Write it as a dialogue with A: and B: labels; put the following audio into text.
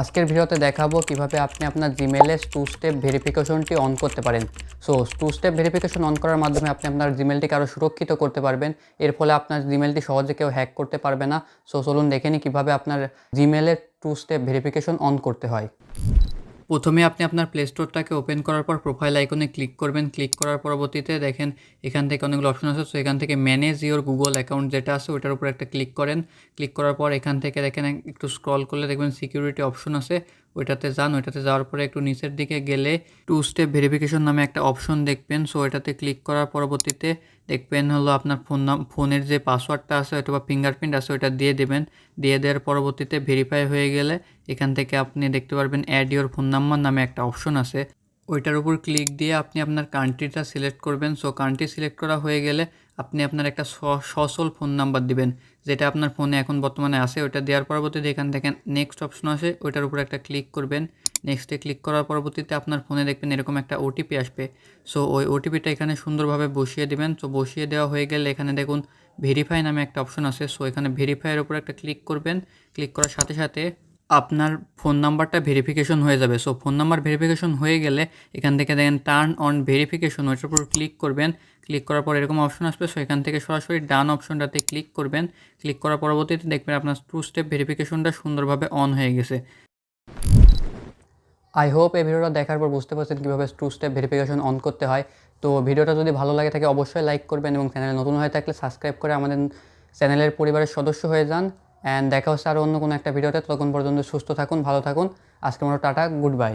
A: আজকের ভিডিওতে দেখাবো কীভাবে আপনি আপনার জিমেলে টু স্টেপ ভেরিফিকেশনটি অন করতে পারেন। So two step verification on করার মাধ্যমে আপনি আপনার জিমেলটিকে আরও সুরক্ষিত করতে পারবেন। এর ফলে আপনার জিমেলটি সহজে কেউ হ্যাক করতে পারবে না। সো চলুন দেখে নিই কীভাবে আপনার জিমেলের টু স্টেপ ভেরিফিকেশন অন করতে হয়। প্রথমে আপনি আপনার প্লে স্টোরটাকে ওপেন করার পর প্রোফাইল আইকনে ক্লিক করবেন। ক্লিক করার পরবর্তীতে দেখেন, এখান থেকে অনেকগুলো অপশন আছে। সো এখান থেকে ম্যানেজ ইওর গুগল অ্যাকাউন্ট যেটা আছে ওটার উপর একটা ক্লিক করেন। ক্লিক করার পর এখান থেকে দেখেন, একটু স্ক্রল করলে দেখবেন সিকিউরিটি অপশন আছে। ওইটাতে যান, ওইটাতে যাওয়ার পরে একটু নিচের দিকে গেলে টু স্টেপ ভেরিফিকেশন নামে একটা অপশন দেখবেন। সো এটাতে ক্লিক করার পরবর্তীতে দেখবেন হলো আপনার ফোন নাম ফোনের যে পাসওয়ার্ডটা আছে, অথবা ফিঙ্গারপ্রিন্ট আছে, ওইটা দিয়ে দেবেন। দিয়ে দেওয়ার পরবর্তীতে ভেরিফাই হয়ে গেলে এখান থেকে আপনি দেখতে পারবেন অ্যাড ইওর ফোন নাম্বার নামে একটা অপশন আছে। ওইটার উপর ক্লিক দিয়ে আপনি আপনার কান্ট্রিটা সিলেক্ট করবেন। সো কান্ট্রি সিলেক্ট করা হয়ে গেলে আপনি আপনার একটা সচল ফোন নাম্বার দিবেন, যেটা আপনার ফোনে এখন বর্তমানে আছে। ওইটা দেওয়ার পরবর্তীতে এখান থেকে নেক্সট অপশন আছে ওইটার উপর একটা ক্লিক করবেন। নেক্সটে ক্লিক করার পরবর্তীতে আপনার ফোনে দেখবেন এরকম একটা ওটিপি আসবে। সো ওই ওটিপিটা এখানে সুন্দরভাবে বসিয়ে দিবেন। সো বসিয়ে দেওয়া হয়ে গেলে এখানে দেখুন ভেরিফাই নামে একটা অপশন আছে। সো এখানে ভেরিফাইয়ের উপর একটা ক্লিক করবেন। ক্লিক করার সাথে সাথে আপনার ফোন নাম্বারটা ভেরিফিকেশন হয়ে যাবে। সো ফোন নাম্বার ভেরিফিকেশন হয়ে গেলে এখান থেকে দেখেন টার্ন অন ভেরিফিকেশন ওইটার উপর ক্লিক করবেন। ক্লিক করার পর এরকম অপশন আসবে। সো এখান থেকে সরাসরি ডান অপশনটাতে ক্লিক করবেন। ক্লিক করার পরবর্তীতে দেখবেন আপনার টু স্টেপ ভেরিফিকেশনটা সুন্দরভাবে অন হয়ে গেছে। আই হোপ এই ভিডিওটা দেখার পর বুঝতে পারছেন কীভাবে টু স্টেপ ভেরিফিকেশন অন করতে হয়। তো ভিডিওটা যদি ভালো লাগে থাকে অবশ্যই লাইক করবেন এবং চ্যানেলে নতুন হয়ে থাকলে সাবস্ক্রাইব করে আমাদের চ্যানেলের পরিবারের সদস্য হয়ে যান। অ্যান্ড দেখা হচ্ছে আরও অন্য কোনো একটা ভিডিওতে। ততক্ষণ পর্যন্ত সুস্থ থাকুন, ভালো থাকুন। আজকের মতো টাটা গুড বাই